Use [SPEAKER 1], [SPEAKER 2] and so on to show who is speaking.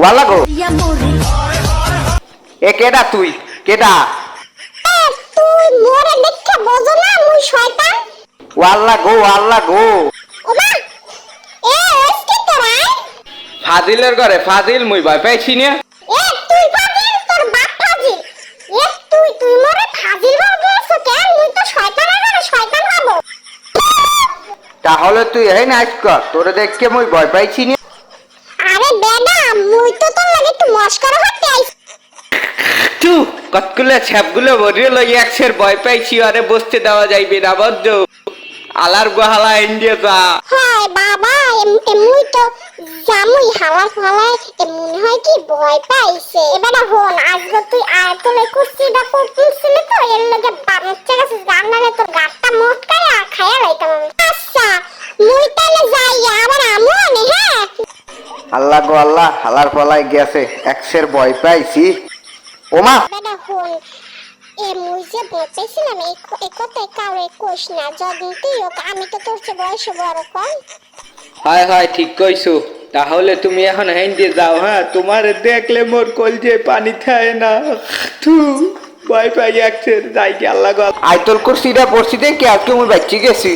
[SPEAKER 1] ওয়ালা গো এ কেডা তুই? কেডা?
[SPEAKER 2] তুই মোরে দেখে বোঝো না মুই শয়তান।
[SPEAKER 1] গো গো
[SPEAKER 2] ওমা এ তোরা
[SPEAKER 1] ফাজিলের ঘরে ফাজিল মুই ভাই পাইছি না। তাহলে তুই এই নাচ কর তোরে দেখকে মুই ভয় পাইছি না।
[SPEAKER 2] আরে বেডা মুই তো তোর লাগে একটু মস্করা করতে আইছি।
[SPEAKER 1] তু কতগুলো ছ্যাপগুলো বরিয়ে লই একশের ভয় পাইছি আরে বসতে দেওয়া যাইবে না বদ্ধ আলার গোহালা ইন্ডিয়া যা
[SPEAKER 2] হয় বাবা এম- মুই তো জামুই হাওয়া ফালায় এ মনে হয় কি ভয় পাইছে। এবারে হন আজকে তুই আয়তলে কুস্তিটা করতেছিলি তো এর লগে বাচ্চা গেছে জানালে তোর
[SPEAKER 1] আল্লাহ গো আল্লাহ হালার ফলায় গেছে একশের ভয় পাইছি। ওমা!
[SPEAKER 2] বেটা হন এ মুই যে বলতেছিলাম এই কথাই কাউরে কোষ না তুই আমি তো তোর চেয়ে বয়সে বড় কম।
[SPEAKER 1] হয় হয় ঠিক কইছো। তাহলে তুমি এখন হেঁটে যাও হ্যাঁ? তোমার দেখলে মোর কলজে পানি খায় না। তু ভয় পাই একশের যাই কি আল্লাহ গো আইতল কুরসিটা পড়ছি দেখি আজকে মুই বাচ্চি গেছি।